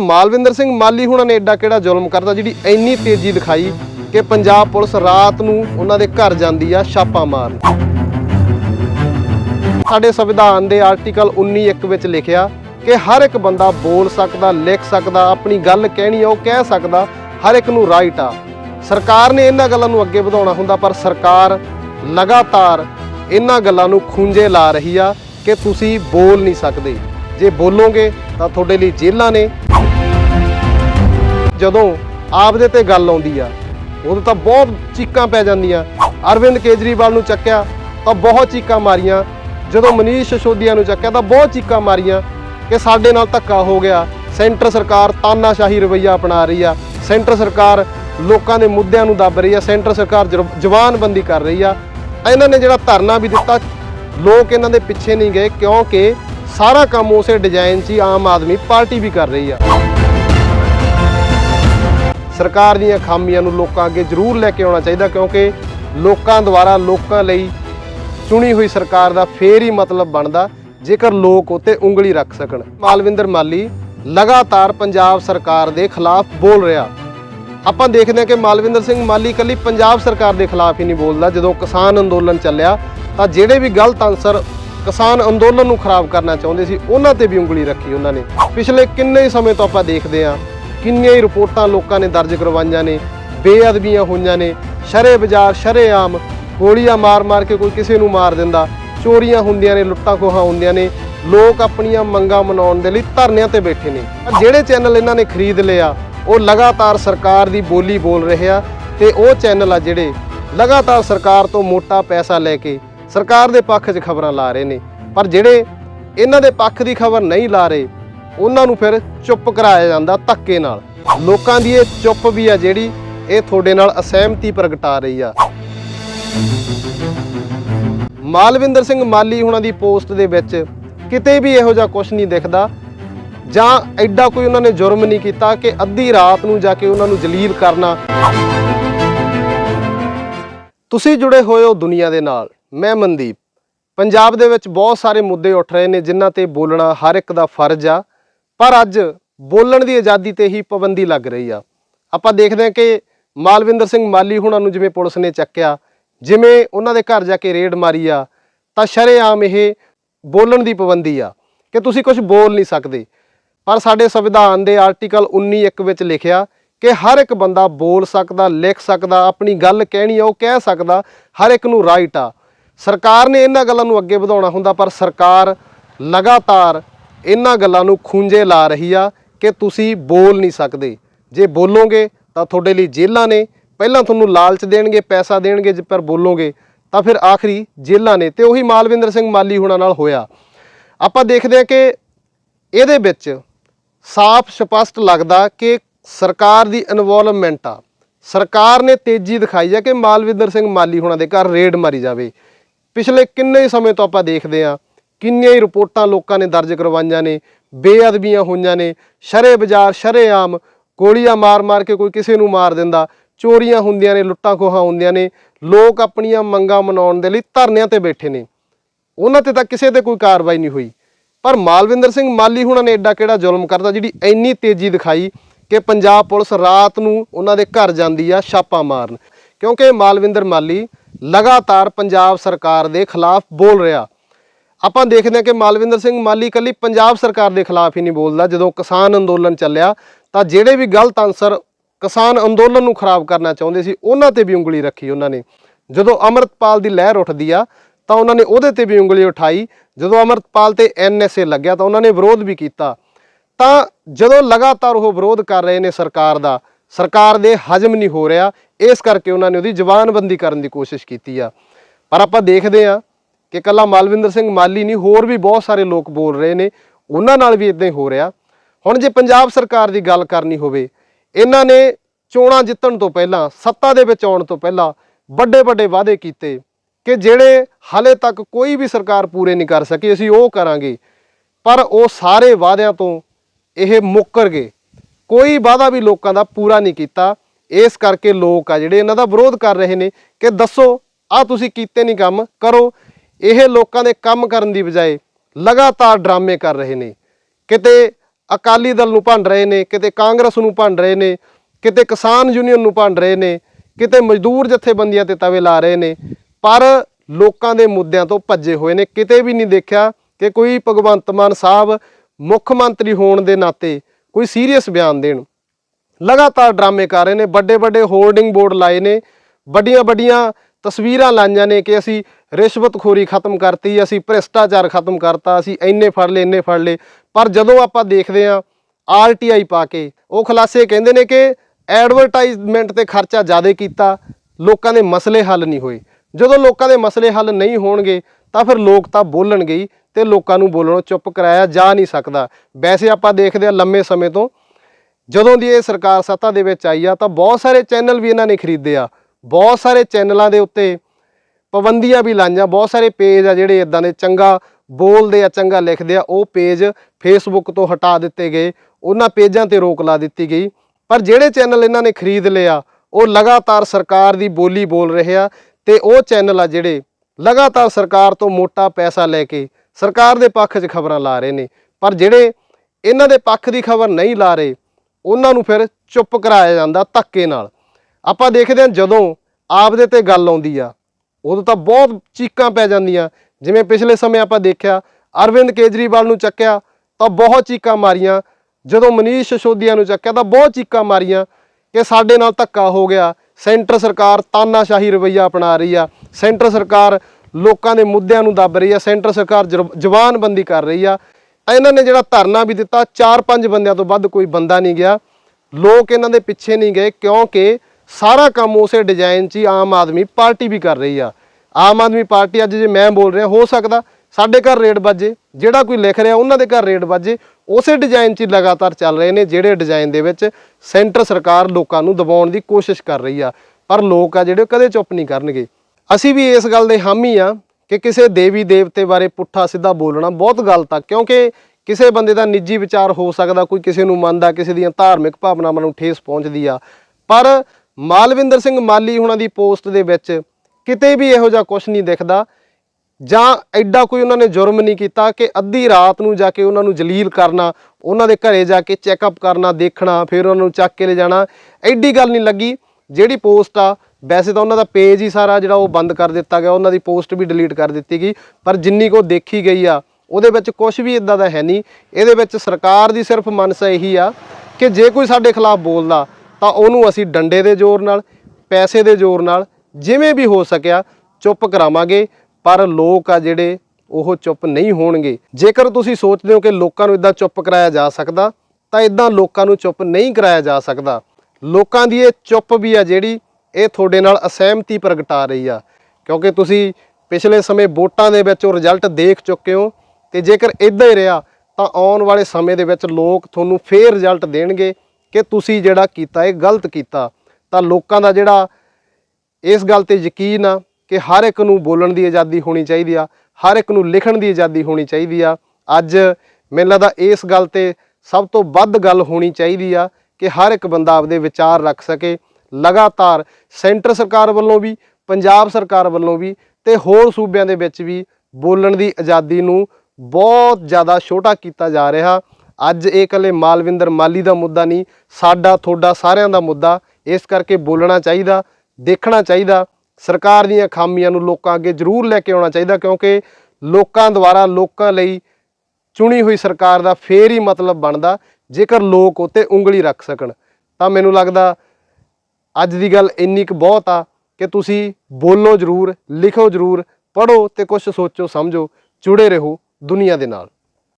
ਮਾਲਵਿੰਦਰ ਸਿੰਘ ਮਾਲੀ ਹੁਣਾਂ ਨੇ ਐਡਾ ਕਿਹੜਾ ਜ਼ੁਲਮ ਕਰਦਾ ਜਿਹੜੀ ਇੰਨੀ ਤੇਜ਼ੀ ਦਿਖਾਈ ਕਿ ਪੰਜਾਬ ਪੁਲਿਸ ਰਾਤ ਨੂੰ ਉਹਨਾਂ ਦੇ ਘਰ ਜਾਂਦੀ ਆ ਛਾਪਾ ਮਾਰਨ। ਸਾਡੇ ਸੰਵਿਧਾਨ ਦੇ ਆਰਟੀਕਲ 19 ਇੱਕ ਵਿੱਚ ਲਿਖਿਆ ਕਿ ਹਰ ਇੱਕ ਬੰਦਾ ਬੋਲ ਸਕਦਾ, ਲਿਖ ਸਕਦਾ, ਆਪਣੀ ਗੱਲ ਕਹਿਣੀ ਆ, ਉਹ ਕਹਿ ਸਕਦਾ, ਹਰ ਇੱਕ ਨੂੰ ਰਾਈਟ ਆ। ਸਰਕਾਰ ਨੇ ਇਹਨਾਂ ਗੱਲਾਂ ਨੂੰ ਅੱਗੇ ਵਧਾਉਣਾ ਹੁੰਦਾ, ਪਰ ਸਰਕਾਰ ਲਗਾਤਾਰ ਇਹਨਾਂ ਗੱਲਾਂ ਨੂੰ ਖੂੰਜੇ ਲਾ ਰਹੀ ਆ ਕਿ ਤੁਸੀਂ ਬੋਲ ਨਹੀਂ ਸਕਦੇ। ਜੇ ਬੋਲੋਗੇ ਤਾਂ ਤੁਹਾਡੇ ਲਈ ਜੇਲ੍ਹਾਂ ਨੇ ਜਦੋਂ ਆਪਦੇ ਤੇ ਗੱਲ ਆਉਂਦੀ ਆ, ਉਦੋਂ ਤਾਂ ਬਹੁਤ ਚੀਕਾਂ ਪੈ ਜਾਂਦੀਆਂ। ਅਰਵਿੰਦ ਕੇਜਰੀਵਾਲ ਨੂੰ ਚੱਕਿਆ ਤਾਂ ਬਹੁਤ ਚੀਕਾਂ ਮਾਰੀਆਂ। ਜਦੋਂ ਮਨੀਸ਼ ਸਿਸੋਦੀਆ ਨੂੰ ਚੱਕਿਆ ਤਾਂ ਬਹੁਤ ਚੀਕਾਂ ਮਾਰੀਆਂ ਕਿ ਸਾਡੇ ਨਾਲ ਧੱਕਾ ਹੋ ਗਿਆ। ਸੈਂਟਰ ਸਰਕਾਰ ਤਾਨਾਸ਼ਾਹੀ ਰਵੱਈਆ ਅਪਣਾ ਰਹੀ ਆ। ਸੈਂਟਰ ਸਰਕਾਰ ਲੋਕਾਂ ਦੇ ਮੁੱਦਿਆਂ ਨੂੰ ਦੱਬ ਰਹੀ ਆ। ਸੈਂਟਰ ਸਰਕਾਰ ਜਵਾਨਬੰਦੀ ਕਰ ਰਹੀ ਆ। ਇਹਨਾਂ ਨੇ ਜਿਹੜਾ ਧਰਨਾ ਵੀ ਦਿੱਤਾ, ਲੋਕ ਇਹਨਾਂ ਦੇ ਪਿੱਛੇ ਨਹੀਂ ਗਏ ਕਿਉਂਕਿ ਸਾਰਾ ਕੰਮ ਉਸੇ ਡਿਜ਼ਾਈਨ 'ਚ ਹੀ ਆਮ ਆਦਮੀ ਪਾਰਟੀ ਵੀ ਕਰ ਰਹੀ ਆ। ਸਰਕਾਰ ਦੀਆਂ ਖਾਮੀਆਂ ਨੂੰ ਲੋਕਾਂ ਅੱਗੇ ਜ਼ਰੂਰ ਲੈ ਕੇ ਆਉਣਾ ਚਾਹੀਦਾ, ਕਿਉਂਕਿ ਲੋਕਾਂ ਦੁਆਰਾ ਲੋਕਾਂ ਲਈ ਚੁਣੀ ਹੋਈ ਸਰਕਾਰ ਦਾ ਫੇਰ ਹੀ ਮਤਲਬ ਬਣਦਾ, ਜੇਕਰ ਲੋਕ ਉਤੇ ਉਂਗਲੀ ਰੱਖ ਸਕਣ। ਮਾਲਵਿੰਦਰ ਮਾਲੀ ਲਗਾਤਾਰ ਪੰਜਾਬ ਸਰਕਾਰ ਦੇ ਖਿਲਾਫ ਬੋਲ ਰਿਹਾ। ਆਪਾਂ ਦੇਖਦੇ ਹਾਂ ਕਿ ਮਾਲਵਿੰਦਰ ਸਿੰਘ ਮਾਲੀ ਇਕੱਲੀ ਪੰਜਾਬ ਸਰਕਾਰ ਦੇ ਖਿਲਾਫ ਹੀ ਨਹੀਂ ਬੋਲਦਾ। ਜਦੋਂ ਕਿਸਾਨ ਅੰਦੋਲਨ ਚੱਲਿਆ, ਤਾਂ ਜਿਹੜੇ ਵੀ ਗਲਤ ਅਨਸਰ ਕਿਸਾਨ ਅੰਦੋਲਨ ਨੂੰ ਖਰਾਬ ਕਰਨਾ ਚਾਹੁੰਦੇ ਸੀ, ਉਹਨਾਂ ਤੇ ਵੀ ਉਂਗਲੀ ਰੱਖੀ ਉਹਨਾਂ ਨੇ। ਪਿਛਲੇ ਕਿੰਨੇ ਸਮੇਂ ਤੋਂ ਆਪਾਂ ਦੇਖਦੇ ਹਾਂ ਕਿੰਨੀਆਂ ਹੀ ਰਿਪੋਰਟਾਂ ਲੋਕਾਂ ਨੇ ਦਰਜ ਕਰਵਾਈਆਂ ਨੇ, ਬੇਅਦਬੀਆਂ ਹੋਈਆਂ ਨੇ, ਸ਼ਰੇ ਬਾਜ਼ਾਰ ਸ਼ਰੇਆਮ ਗੋਲੀਆਂ ਮਾਰ-ਮਾਰ ਕੇ ਕੋਈ ਕਿਸੇ ਨੂੰ ਮਾਰ ਦਿੰਦਾ, ਚੋਰੀਆਂ ਹੁੰਦੀਆਂ ਨੇ, ਲੁੱਟਾਂ ਖੋਹਾਂ ਹੁੰਦੀਆਂ ਨੇ, ਲੋਕ ਆਪਣੀਆਂ ਮੰਗਾਂ ਮਨਾਉਣ ਦੇ ਲਈ ਧਰਨਿਆਂ ਤੇ ਬੈਠੇ ਨੇ। ਪਰ ਜਿਹੜੇ ਚੈਨਲ ਇਹਨਾਂ ਨੇ ਖਰੀਦ ਲਿਆ, ਉਹ ਲਗਾਤਾਰ ਸਰਕਾਰ ਦੀ ਬੋਲੀ ਬੋਲ ਰਹੇ ਆ ਤੇ ਉਹ ਚੈਨਲ ਆ ਜਿਹੜੇ ਲਗਾਤਾਰ ਸਰਕਾਰ ਤੋਂ ਮੋਟਾ ਪੈਸਾ ਲੈ ਕੇ ਸਰਕਾਰ ਦੇ ਪੱਖ 'ਚ ਖਬਰਾਂ ਲਾ ਰਹੇ ਨੇ। ਪਰ ਜਿਹੜੇ ਇਹਨਾਂ ਦੇ ਪੱਖ ਦੀ ਖਬਰ ਨਹੀਂ ਲਾ ਰਹੇ ਉਹਨਾਂ ਨੂੰ ਫਿਰ ਚੁੱਪ ਕਰਾਇਆ ਜਾਂਦਾ ਧੱਕੇ ਨਾਲ। ਲੋਕਾਂ ਦੀ ਇਹ ਚੁੱਪ ਵੀ ਆ ਜਿਹੜੀ ਇਹ ਤੁਹਾਡੇ ਨਾਲ ਅਸਹਿਮਤੀ ਪ੍ਰਗਟਾ ਰਹੀ ਆ। ਮਾਲਵਿੰਦਰ ਸਿੰਘ ਮਾਲੀ ਹੁਣਾਂ ਦੀ ਪੋਸਟ ਦੇ ਵਿੱਚ ਕਿਤੇ ਵੀ ਇਹੋ ਜਿਹਾ ਕੁਝ ਨਹੀਂ ਦਿਖਦਾ ਜਾਂ ਐਡਾ ਕੋਈ ਉਹਨਾਂ ਨੇ ਜੁਰਮ ਨਹੀਂ ਕੀਤਾ ਕਿ ਅੱਧੀ ਰਾਤ ਨੂੰ ਜਾ ਕੇ ਉਹਨਾਂ ਨੂੰ ਜਲੀਲ ਕਰਨਾ। ਤੁਸੀਂ ਜੁੜੇ ਹੋਏ ਹੋ ਦੁਨੀਆ ਦੇ ਨਾਲ। ਮੈਂ ਮਨਦੀਪ। ਪੰਜਾਬ ਦੇ ਵਿੱਚ ਬਹੁਤ ਸਾਰੇ ਮੁੱਦੇ ਉੱਠ ਰਹੇ ਨੇ ਜਿਨ੍ਹਾਂ ਤੇ ਬੋਲਣਾ ਹਰ ਇੱਕ ਦਾ ਫਰਜ਼ ਆ। ਪਰ ਅੱਜ ਬੋਲਣ ਦੀ ਆਜ਼ਾਦੀ ਤੇ ਹੀ ਪਾਬੰਦੀ ਲੱਗ ਰਹੀ ਆ। ਆਪਾਂ ਦੇਖਦੇ ਹਾਂ ਕਿ ਮਾਲਵਿੰਦਰ ਸਿੰਘ ਮਾਲੀ ਹੁਣਾਂ ਨੂੰ ਜਿਵੇਂ ਪੁਲਿਸ ਨੇ ਚੱਕਿਆ, ਜਿਵੇਂ ਉਹਨਾਂ ਦੇ ਘਰ ਜਾ ਕੇ ਰੇਡ ਮਾਰੀ ਆ, ਤਾਂ ਸ਼ਰੇਆਮ ਇਹ ਬੋਲਣ ਦੀ ਪਾਬੰਦੀ ਆ ਕਿ ਤੁਸੀਂ ਕੁਝ ਬੋਲ ਨਹੀਂ ਸਕਦੇ। ਪਰ ਸਾਡੇ ਸੰਵਿਧਾਨ ਦੇ ਆਰਟੀਕਲ 19 ਇੱਕ ਵਿੱਚ ਲਿਖਿਆ ਕਿ ਹਰ ਇੱਕ ਬੰਦਾ ਬੋਲ ਸਕਦਾ, ਲਿਖ ਸਕਦਾ, ਆਪਣੀ ਗੱਲ ਕਹਿਣੀ ਆ, ਉਹ ਕਹਿ ਸਕਦਾ, ਹਰ ਇੱਕ ਨੂੰ ਰਾਈਟ ਆ। ਸਰਕਾਰ ਨੇ ਇਹਨਾਂ ਗੱਲਾਂ ਨੂੰ ਅੱਗੇ ਵਧਾਉਣਾ ਹੁੰਦਾ, ਪਰ ਸਰਕਾਰ ਲਗਾਤਾਰ ਇਹਨਾਂ ਗੱਲਾਂ ਨੂੰ ਖੂੰਜੇ ਲਾ ਰਹੀ ਆ ਕਿ ਤੁਸੀਂ ਬੋਲ ਨਹੀਂ ਸਕਦੇ। ਜੇ ਬੋਲੋਗੇ ਤਾਂ ਤੁਹਾਡੇ ਲਈ ਜੇਲ੍ਹਾਂ ਨੇ। ਪਹਿਲਾਂ ਤੁਹਾਨੂੰ ਲਾਲਚ ਦੇਣਗੇ, ਪੈਸਾ ਦੇਣਗੇ ਜੇ ਪਰ ਬੋਲੋਗੇ, ਤਾਂ ਫਿਰ ਆਖਰੀ ਜੇਲ੍ਹਾਂ ਨੇ। ਤੇ ਉਹੀ ਮਾਲਵਿੰਦਰ ਸਿੰਘ ਮਾਲੀ ਹੁਣਾਂ ਨਾਲ ਹੋਇਆ। ਆਪਾਂ ਦੇਖਦੇ ਹਾਂ ਕਿ ਇਹਦੇ ਵਿੱਚ ਸਾਫ਼ ਸਪਸ਼ਟ ਲੱਗਦਾ ਕਿ ਸਰਕਾਰ ਦੀ ਇਨਵੋਲਵਮੈਂਟ ਆ। ਸਰਕਾਰ ਨੇ ਤੇਜ਼ੀ ਦਿਖਾਈ ਹੈ ਕਿ ਮਾਲਵਿੰਦਰ ਸਿੰਘ ਮਾਲੀ ਹੁਣਾਂ ਦੇ ਘਰ ਰੇਡ ਮਾਰੀ ਜਾਵੇ। ਪਿਛਲੇ ਕਿੰਨੇ ਸਮੇਂ ਤੋਂ ਆਪਾਂ ਦੇਖਦੇ ਆ ਕਿੰਨੀਆਂ ਹੀ ਰਿਪੋਰਟਾਂ ਲੋਕਾਂ ਨੇ ਦਰਜ ਕਰਵਾਈਆਂ ਨੇ, ਬੇਅਦਬੀਆਂ ਹੋਈਆਂ ਨੇ, ਸ਼ਰੇ ਬਾਜ਼ਾਰ ਸ਼ਰੇਆਮ ਗੋਲੀਆਂ ਮਾਰ-ਮਾਰ ਕੇ ਕੋਈ ਕਿਸੇ ਨੂੰ ਮਾਰ ਦਿੰਦਾ, ਚੋਰੀਆਂ ਹੁੰਦੀਆਂ ਨੇ, ਲੁੱਟਾਂ ਖੋਹਾਂ ਹੁੰਦੀਆਂ ਨੇ, ਲੋਕ ਆਪਣੀਆਂ ਮੰਗਾਂ ਮਨਾਉਣ ਦੇ ਲਈ ਧਰਨਿਆਂ ਤੇ ਬੈਠੇ ਨੇ। ਉਹਨਾਂ ਤੇ ਤਾਂ ਕਿਸੇ ਤੇ ਕੋਈ ਕਾਰਵਾਈ ਨਹੀਂ ਹੋਈ। ਪਰ ਮਾਲਵਿੰਦਰ ਸਿੰਘ ਮਾਲੀ ਹੁਣਾਂ ਨੇ ਐਡਾ ਕਿਹੜਾ ਜ਼ੁਲਮ ਕਰਦਾ ਜਿਹੜੀ ਇੰਨੀ ਤੇਜ਼ੀ ਦਿਖਾਈ ਕਿ ਪੰਜਾਬ ਪੁਲਿਸ ਰਾਤ ਨੂੰ ਉਹਨਾਂ ਦੇ ਘਰ ਜਾਂਦੀ ਆ ਛਾਪਾ ਮਾਰਨ। ਕਿਉਂਕਿ ਮਾਲਵਿੰਦਰ ਮਾਲੀ ਲਗਾਤਾਰ ਪੰਜਾਬ ਸਰਕਾਰ ਦੇ ਖਿਲਾਫ ਬੋਲ ਰਿਹਾ। ਆਪਾਂ ਦੇਖਦੇ ਹਾਂ ਕਿ ਮਾਲਵਿੰਦਰ ਸਿੰਘ ਮਾਲੀ ਇਕੱਲੀ ਪੰਜਾਬ ਸਰਕਾਰ ਦੇ ਖਿਲਾਫ ਹੀ ਨਹੀਂ ਬੋਲਦਾ। ਜਦੋਂ ਕਿਸਾਨ ਅੰਦੋਲਨ ਚੱਲਿਆ, ਤਾਂ ਜਿਹੜੇ ਵੀ ਗਲਤ ਅਨਸਰ ਕਿਸਾਨ ਅੰਦੋਲਨ ਨੂੰ ਖਰਾਬ ਕਰਨਾ ਚਾਹੁੰਦੇ ਸੀ, ਉਹਨਾਂ ਤੇ ਵੀ ਉਂਗਲੀ ਰੱਖੀ ਉਹਨਾਂ ਨੇ। ਜਦੋਂ ਅਮਰਤਪਾਲ ਦੀ ਲਹਿਰ ਉੱਠਦੀ ਆ, ਤਾਂ ਉਹਨਾਂ ਨੇ ਉਹਦੇ ਤੇ ਵੀ ਉਂਗਲੀ ਉਠਾਈ। ਜਦੋਂ ਅਮਰਤਪਾਲ ਤੇ ਐਨਐਸਏ ਲੱਗਿਆ, ਤਾਂ ਉਹਨਾਂ ਨੇ ਵਿਰੋਧ ਵੀ ਕੀਤਾ। ਤਾਂ ਜਦੋਂ ਲਗਾਤਾਰ ਉਹ ਵਿਰੋਧ ਕਰ ਰਹੇ ਨੇ ਸਰਕਾਰ ਦਾ, ਸਰਕਾਰ ਦੇ ਹਜਮ ਨਹੀਂ ਹੋ ਰਿਹਾ, ਇਸ ਕਰਕੇ ਉਹਨਾਂ ਨੇ ਉਹਦੀ ਜ਼ਬਾਨਬੰਦੀ ਕਰਨ ਦੀ ਕੋਸ਼ਿਸ਼ ਕੀਤੀ ਆ। ਪਰ ਆਪਾਂ ਦੇਖਦੇ ਆ ਕਿ ਕੱਲਾ ਮਾਲਵਿੰਦਰ ਸਿੰਘ ਮਾਲੀ ਨਹੀਂ, ਹੋਰ ਵੀ ਬਹੁਤ ਸਾਰੇ ਲੋਕ ਬੋਲ ਰਹੇ ਨੇ। ਉਹਨਾਂ ਨਾਲ ਵੀ ਇਦਾਂ ਹੀ ਹੋ ਰਿਹਾ। ਹੁਣ ਜੇ ਪੰਜਾਬ ਸਰਕਾਰ ਦੀ ਗੱਲ ਕਰਨੀ ਹੋਵੇ, ਇਹਨਾਂ ਨੇ ਚੋਣਾਂ ਜਿੱਤਣ ਤੋਂ ਪਹਿਲਾਂ, ਸੱਤਾ ਦੇ ਵਿੱਚ ਆਉਣ ਤੋਂ ਪਹਿਲਾਂ ਵੱਡੇ ਵੱਡੇ ਵਾਅਦੇ ਕੀਤੇ ਕਿ ਜਿਹੜੇ ਹਾਲੇ ਤੱਕ ਕੋਈ ਵੀ ਸਰਕਾਰ ਪੂਰੇ ਨਹੀਂ ਕਰ ਸਕੀ, ਅਸੀਂ ਉਹ ਕਰਾਂਗੇ। ਪਰ ਉਹ ਸਾਰੇ ਵਾਅਦਿਆਂ ਤੋਂ ਇਹ ਮੁੱਕਰ ਗਏ। ਕੋਈ ਵਾਅਦਾ ਵੀ ਲੋਕਾਂ ਦਾ ਪੂਰਾ ਨਹੀਂ ਕੀਤਾ। ਇਸ ਕਰਕੇ ਲੋਕ ਆ ਜਿਹੜੇ, ਇਹਨਾਂ ਦਾ ਵਿਰੋਧ ਕਰ ਰਹੇ ਨੇ ਕਿ ਦੱਸੋ ਆ ਤੁਸੀਂ ਕੀਤੇ ਨਹੀਂ ਕੰਮ, ਕਰੋ। ਇਹ ਲੋਕਾਂ ਦੇ ਕੰਮ ਕਰਨ ਦੀ ਬਜਾਏ ਲਗਾਤਾਰ ਡਰਾਮੇ ਕਰ ਰਹੇ ਨੇ। ਕਿਤੇ ਅਕਾਲੀ ਦਲ ਨੂੰ ਭੰਡ ਰਹੇ ਨੇ, ਕਿਤੇ ਕਾਂਗਰਸ ਨੂੰ ਭੰਡ ਰਹੇ ਨੇ, ਕਿਤੇ ਕਿਸਾਨ ਯੂਨੀਅਨ ਨੂੰ ਭੰਡ ਰਹੇ ਨੇ, ਕਿਤੇ ਮਜ਼ਦੂਰ ਜਥੇਬੰਦੀਆਂ ਤੇ ਤਵੇ ਲਾ ਰਹੇ ਨੇ। ਪਰ ਲੋਕਾਂ ਦੇ ਮੁੱਦਿਆਂ ਤੋਂ ਭੱਜੇ ਹੋਏ ਨੇ। ਕਿਤੇ ਵੀ ਨਹੀਂ ਦੇਖਿਆ ਕਿ ਕੋਈ ਭਗਵੰਤ ਮਾਨ ਸਾਹਿਬ ਮੁੱਖ ਮੰਤਰੀ ਹੋਣ ਦੇ ਨਾਤੇ ਕੋਈ ਸੀਰੀਅਸ ਬਿਆਨ ਦੇਣ। ਲਗਾਤਾਰ ਡਰਾਮੇ ਕਰ ਰਹੇ ਨੇ। ਵੱਡੇ ਵੱਡੇ ਹੋਰਡਿੰਗ ਬੋਰਡ ਲਾਏ ਨੇ। ਵੱਡੀਆਂ ਵੱਡੀਆਂ ਤਸਵੀਰਾਂ ਲਾਈਆਂ ਨੇ ਕਿ ਅਸੀਂ ਰਿਸ਼ਵਤਖੋਰੀ ਖਤਮ ਕਰਤੀ, ਅਸੀਂ ਭ੍ਰਿਸ਼ਟਾਚਾਰ ਖਤਮ ਕਰਤਾ, ਅਸੀਂ ਇੰਨੇ ਫੜ ਲਏ, ਇੰਨੇ ਫੜ ਲਏ। ਪਰ ਜਦੋਂ ਆਪਾਂ ਦੇਖਦੇ ਹਾਂ ਆਰਟੀਆਈ ਪਾ ਕੇ, ਉਹ ਖੁਲਾਸੇ ਕਹਿੰਦੇ ਨੇ ਕਿ ਐਡਵਰਟਾਈਜ਼ਮੈਂਟ ਤੇ ਖਰਚਾ ਜ਼ਿਆਦਾ ਕੀਤਾ, ਲੋਕਾਂ ਦੇ ਮਸਲੇ ਹੱਲ ਨਹੀਂ ਹੋਏ। ਜਦੋਂ ਲੋਕਾਂ ਦੇ ਮਸਲੇ ਹੱਲ ਨਹੀਂ ਹੋਣਗੇ, ਤਾਂ ਫਿਰ ਲੋਕ ਤਾਂ ਬੋਲਣਗੇ ਹੀ ਤੇ ਲੋਕਾਂ ਨੂੰ ਬੋਲਣੋਂ ਚੁੱਪ ਕਰਾਇਆ ਜਾ ਨਹੀਂ ਸਕਦਾ। ਵੈਸੇ ਆਪਾਂ ਦੇਖਦੇ ਹਾਂ ਲੰਮੇ ਸਮੇਂ ਤੋਂ, ਜਦੋਂ ਦੀ ਇਹ ਸਰਕਾਰ ਸੱਤਾ ਦੇ ਵਿੱਚ ਆਈ ਆ, ਤਾਂ ਬਹੁਤ ਸਾਰੇ ਚੈਨਲ ਵੀ ਇਹਨਾਂ ਨੇ ਖਰੀਦੇ ਆ। ਬਹੁਤ ਸਾਰੇ ਚੈਨਲਾਂ ਦੇ ਉੱਤੇ ਪਾਬੰਦੀਆਂ ਵੀ ਲਾਈਆਂ। ਬਹੁਤ ਸਾਰੇ ਪੇਜ ਆ ਜਿਹੜੇ ਇਦਾਂ ਦੇ ਚੰਗਾ ਬੋਲਦੇ ਆ, ਚੰਗਾ ਲਿਖਦੇ ਆ, ਉਹ ਪੇਜ ਫੇਸਬੁੱਕ ਤੋਂ ਹਟਾ ਦਿੱਤੇ ਗਏ। ਉਹਨਾਂ ਪੇਜਾਂ ਤੇ ਰੋਕ ਲਾ ਦਿੱਤੀ ਗਈ। ਪਰ ਜਿਹੜੇ ਚੈਨਲ ਇਹਨਾਂ ਨੇ ਖਰੀਦ ਲਿਆ ਉਹ ਲਗਾਤਾਰ ਸਰਕਾਰ ਦੀ ਬੋਲੀ ਬੋਲ ਰਹੇ ਆ ਤੇ ਉਹ ਚੈਨਲ ਆ ਜਿਹੜੇ ਲਗਾਤਾਰ ਸਰਕਾਰ ਤੋਂ ਮੋਟਾ ਪੈਸਾ ਲੈ ਕੇ ਸਰਕਾਰ ਦੇ ਪੱਖ 'ਚ ਖਬਰਾਂ ਲਾ ਰਹੇ ਨੇ। ਪਰ ਜਿਹੜੇ ਇਹਨਾਂ ਦੇ ਪੱਖ ਦੀ ਖਬਰ ਨਹੀਂ ਲਾ ਰਹੇ, ਉਹਨਾਂ ਨੂੰ ਫਿਰ ਚੁੱਪ ਕਰਾਇਆ ਜਾਂਦਾ ਧੱਕੇ ਨਾਲ। ਆਪਾਂ ਦੇਖਦੇ ਹਾਂ ਜਦੋਂ ਆਪਦੇ ਤੇ ਗੱਲ ਆਉਂਦੀ ਆ ਉਦੋਂ ਤਾਂ ਬਹੁਤ ਚੀਕਾਂ ਪੈ ਜਾਂਦੀਆਂ। ਜਿਵੇਂ ਪਿਛਲੇ ਸਮੇਂ ਆਪਾਂ ਦੇਖਿਆ, ਅਰਵਿੰਦ ਕੇਜਰੀਵਾਲ ਨੂੰ ਚੱਕਿਆ ਤਾਂ ਬਹੁਤ ਚੀਕਾਂ ਮਾਰੀਆਂ। ਜਦੋਂ ਮਨੀਸ਼ ਸਸ਼ੋਦੀਆ ਨੂੰ ਚੱਕਿਆ ਤਾਂ ਬਹੁਤ ਚੀਕਾਂ ਮਾਰੀਆਂ ਕਿ ਸਾਡੇ ਨਾਲ ਧੱਕਾ ਹੋ ਗਿਆ। ਸੈਂਟਰ ਸਰਕਾਰ ਤਾਨਾਸ਼ਾਹੀ ਰਵਈਆ ਅਪਣਾ ਰਹੀ ਆ। ਸੈਂਟਰ ਸਰਕਾਰ ਲੋਕਾਂ ਦੇ ਮੁੱਦਿਆਂ ਨੂੰ ਦੱਬ ਰਹੀ ਆ। ਸੈਂਟਰ ਸਰਕਾਰ ਜਰ- ਕਰ ਰਹੀ ਆ। ਇਹਨਾਂ ਨੇ ਜਿਹੜਾ ਧਰਨਾ ਵੀ ਦਿੱਤਾ 4-5 ਬੰਦਿਆਂ ਤੋਂ ਵੱਧ ਕੋਈ ਬੰਦਾ ਨਹੀਂ ਗਿਆ। ਲੋਕ ਇਹਨਾਂ ਦੇ ਪਿੱਛੇ ਨਹੀਂ ਗਏ ਕਿਉਂਕਿ ਸਾਰਾ ਕੰਮ ਉਸੇ ਡਿਜ਼ਾਈਨ 'ਚ ਹੀ ਆਮ ਆਦਮੀ ਪਾਰਟੀ ਵੀ ਕਰ ਰਹੀ ਆ। ਆਮ ਆਦਮੀ ਪਾਰਟੀ ਅੱਜ ਜੇ ਮੈਂ ਬੋਲ ਰਿਹਾ, ਹੋ ਸਕਦਾ ਸਾਡੇ ਘਰ ਰੇਡ ਵੱਜੇ, ਜਿਹੜਾ ਕੋਈ ਲਿਖ ਰਿਹਾ ਉਹਨਾਂ ਦੇ ਘਰ ਰੇਡ ਵੱਜੇ, ਉਸੇ ਡਿਜ਼ਾਈਨ 'ਚ ਹੀ ਲਗਾਤਾਰ ਚੱਲ ਰਹੇ ਨੇ ਜਿਹੜੇ ਡਿਜ਼ਾਈਨ ਦੇ ਵਿੱਚ ਸੈਂਟਰ ਸਰਕਾਰ ਲੋਕਾਂ ਨੂੰ ਦਬਾਉਣ ਦੀ ਕੋਸ਼ਿਸ਼ ਕਰ ਰਹੀ ਆ। ਪਰ ਲੋਕ ਆ ਜਿਹੜੇ ਉਹ ਕਦੇ ਚੁੱਪ ਨਹੀਂ ਕਰਨਗੇ। ਅਸੀਂ ਵੀ ਇਸ ਗੱਲ ਦੇ ਹਾਮੀ ਆ ਕਿ ਕਿਸੇ ਦੇਵੀ ਦੇਵਤੇ ਬਾਰੇ ਪੁੱਠਾ ਸਿੱਧਾ ਬੋਲਣਾ ਬਹੁਤ ਗਲਤ ਆ, ਕਿਉਂਕਿ ਕਿਸੇ ਬੰਦੇ ਦਾ ਨਿੱਜੀ ਵਿਚਾਰ ਹੋ ਸਕਦਾ, ਕੋਈ ਕਿਸੇ ਨੂੰ ਮੰਨਦਾ, ਕਿਸੇ ਦੀਆਂ ਧਾਰਮਿਕ ਭਾਵਨਾਵਾਂ ਨੂੰ ਠੇਸ ਪਹੁੰਚਦੀ ਆ। ਪਰ ਮਾਲਵਿੰਦਰ ਸਿੰਘ ਮਾਲੀ ਉਹਨਾਂ ਦੀ ਪੋਸਟ ਦੇ ਵਿੱਚ ਕਿਤੇ ਵੀ ਇਹੋ ਜਿਹਾ ਕੁਝ ਨਹੀਂ ਦਿਖਦਾ, ਜਾਂ ਐਡਾ ਕੋਈ ਉਹਨਾਂ ਨੇ ਜੁਰਮ ਨਹੀਂ ਕੀਤਾ ਕਿ ਅੱਧੀ ਰਾਤ ਨੂੰ ਜਾ ਕੇ ਉਹਨਾਂ ਨੂੰ ਜਲੀਲ ਕਰਨਾ, ਉਹਨਾਂ ਦੇ ਘਰੇ ਜਾ ਕੇ ਚੈੱਕਅਪ ਕਰਨਾ, ਦੇਖਣਾ, ਫਿਰ ਉਹਨਾਂ ਨੂੰ ਚੱਕ ਕੇ ਲੈ ਜਾਣਾ, ਐਡੀ ਗੱਲ ਨਹੀਂ ਲੱਗੀ। ਜਿਹੜੀ ਪੋਸਟ ਆ, ਵੈਸੇ ਤਾਂ ਉਹਨਾਂ ਦਾ ਪੇਜ ਹੀ ਸਾਰਾ ਜਿਹੜਾ ਉਹ ਬੰਦ ਕਰ ਦਿੱਤਾ ਗਿਆ, ਉਹਨਾਂ ਦੀ ਪੋਸਟ ਵੀ ਡਿਲੀਟ ਕਰ ਦਿੱਤੀ ਗਈ, ਪਰ ਜਿੰਨੀ ਕੋ ਦੇਖੀ ਗਈ ਆ, ਉਹਦੇ ਵਿੱਚ ਕੁਝ ਵੀ ਇਦਾਂ ਦਾ ਹੈ ਨਹੀਂ। ਇਹਦੇ ਵਿੱਚ ਸਰਕਾਰ ਦੀ ਸਿਰਫ ਮਨਸਾ ਇਹੀ ਆ ਕਿ ਜੇ ਕੋਈ ਸਾਡੇ ਖਿਲਾਫ ਬੋਲਦਾ ਤਾਂ ਉਹਨੂੰ ਅਸੀਂ ਡੰਡੇ ਦੇ ਜ਼ੋਰ ਨਾਲ, ਪੈਸੇ ਦੇ ਜ਼ੋਰ ਨਾਲ ਜਿਵੇਂ ਵੀ ਹੋ ਸਕਿਆ ਚੁੱਪ ਕਰਾਵਾਂਗੇ, ਪਰ ਲੋਕ ਆ ਜਿਹੜੇ ਉਹ ਚੁੱਪ ਨਹੀਂ ਹੋਣਗੇ। ਜੇਕਰ ਤੁਸੀਂ ਸੋਚਦੇ ਹੋ ਕਿ ਲੋਕਾਂ ਨੂੰ ਇਦਾਂ ਚੁੱਪ ਕਰਾਇਆ ਜਾ ਸਕਦਾ, ਤਾਂ ਇਦਾਂ ਲੋਕਾਂ ਨੂੰ ਚੁੱਪ ਨਹੀਂ ਕਰਾਇਆ ਜਾ ਸਕਦਾ। ਲੋਕਾਂ ਦੀ ਇਹ ਚੁੱਪ ਵੀ ਆ ਜਿਹੜੀ ਇਹ ਤੁਹਾਡੇ ਨਾਲ ਅਸਹਿਮਤੀ ਪ੍ਰਗਟਾ ਰਹੀ ਆ। ਕਿਉਂਕਿ ਤੁਸੀਂ ਪਿਛਲੇ ਸਮੇਂ ਵੋਟਾਂ ਦੇ ਵਿੱਚ ਉਹ ਰਿਜ਼ਲਟ ਦੇਖ ਚੁੱਕੇ ਹੋ ਤੇ ਜੇਕਰ ਇਦਾਂ ਹੀ ਰਿਹਾ, ਤਾਂ ਆਉਣ ਵਾਲੇ ਸਮੇਂ ਦੇ ਵਿੱਚ ਲੋਕ ਤੁਹਾਨੂੰ ਫੇਰ ਰਿਜ਼ਲਟ ਦੇਣਗੇ। ਕਿ ਤੁਸੀਂ ਜਿਹੜਾ ਕੀਤਾ, ਇਹ ਗਲਤ ਕੀਤਾ, ਤਾਂ ਲੋਕਾਂ ਦਾ ਜਿਹੜਾ ਇਸ ਗੱਲ ਤੇ ਯਕੀਨ ਆ ਕਿ ਹਰ ਇੱਕ ਨੂੰ ਬੋਲਣ ਦੀ ਆਜ਼ਾਦੀ ਹੋਣੀ ਚਾਹੀਦੀ ਆ, ਹਰ ਇੱਕ ਨੂੰ ਲਿਖਣ ਦੀ ਆਜ਼ਾਦੀ ਹੋਣੀ ਚਾਹੀਦੀ ਆ। ਅੱਜ ਮੈਨੂੰ ਲੱਗਦਾ ਇਸ ਗੱਲ ਤੇ ਸਭ ਤੋਂ ਵੱਧ ਗੱਲ ਹੋਣੀ ਚਾਹੀਦੀ ਆ ਕਿ ਹਰ ਇੱਕ ਬੰਦਾ ਆਪਦੇ ਵਿਚਾਰ ਰੱਖ ਸਕੇ, ਲਗਾਤਾਰ ਸੈਂਟਰ ਸਰਕਾਰ ਵੱਲੋਂ ਵੀ, ਪੰਜਾਬ ਸਰਕਾਰ ਵੱਲੋਂ ਵੀ ਤੇ ਹੋਰ ਸੂਬਿਆਂ ਦੇ ਵਿੱਚ ਵੀ ਬੋਲਣ ਦੀ ਆਜ਼ਾਦੀ ਨੂੰ ਬਹੁਤ ਜ਼ਿਆਦਾ ਛੋਟਾ ਕੀਤਾ ਜਾ ਰਿਹਾ। ਅੱਜ ਇਹ ਇਕੱਲੇ ਮਾਲਵਿੰਦਰ ਮਾਲੀ ਦਾ ਮੁੱਦਾ ਨਹੀਂ, ਸਾਡਾ, ਤੁਹਾਡਾ ਸਾਰਿਆਂ ਦਾ ਮੁੱਦਾ। ਇਸ ਕਰਕੇ ਬੋਲਣਾ ਚਾਹੀਦਾ, ਦੇਖਣਾ ਚਾਹੀਦਾ। ਸਰਕਾਰ ਦੀਆਂ ਖਾਮੀਆਂ ਨੂੰ ਲੋਕਾਂ ਅੱਗੇ ਜ਼ਰੂਰ ਲੈ ਕੇ ਆਉਣਾ ਚਾਹੀਦਾ, ਕਿਉਂਕਿ ਲੋਕਾਂ ਦੁਆਰਾ ਲੋਕਾਂ ਲਈ ਚੁਣੀ ਹੋਈ ਸਰਕਾਰ ਦਾ ਫੇਰ ਹੀ ਮਤਲਬ ਬਣਦਾ, ਜੇਕਰ ਲੋਕ ਉਤੇ ਉਂਗਲੀ ਰੱਖ ਸਕਣ। ਤਾਂ ਮੈਨੂੰ ਲੱਗਦਾ ਅੱਜ ਦੀ ਗੱਲ ਇੰਨੀ ਕੁ ਬਹੁਤ ਆ ਕਿ ਤੁਸੀਂ ਬੋਲੋ ਜ਼ਰੂਰ, ਲਿਖੋ ਜ਼ਰੂਰ ਪੜੋ ਤੇ ਕੁਝ ਸੋਚੋ ਸਮਝੋ, ਜੁੜੇ ਰਹੋ ਦੁਨੀਆ ਦੇ ਨਾਲ।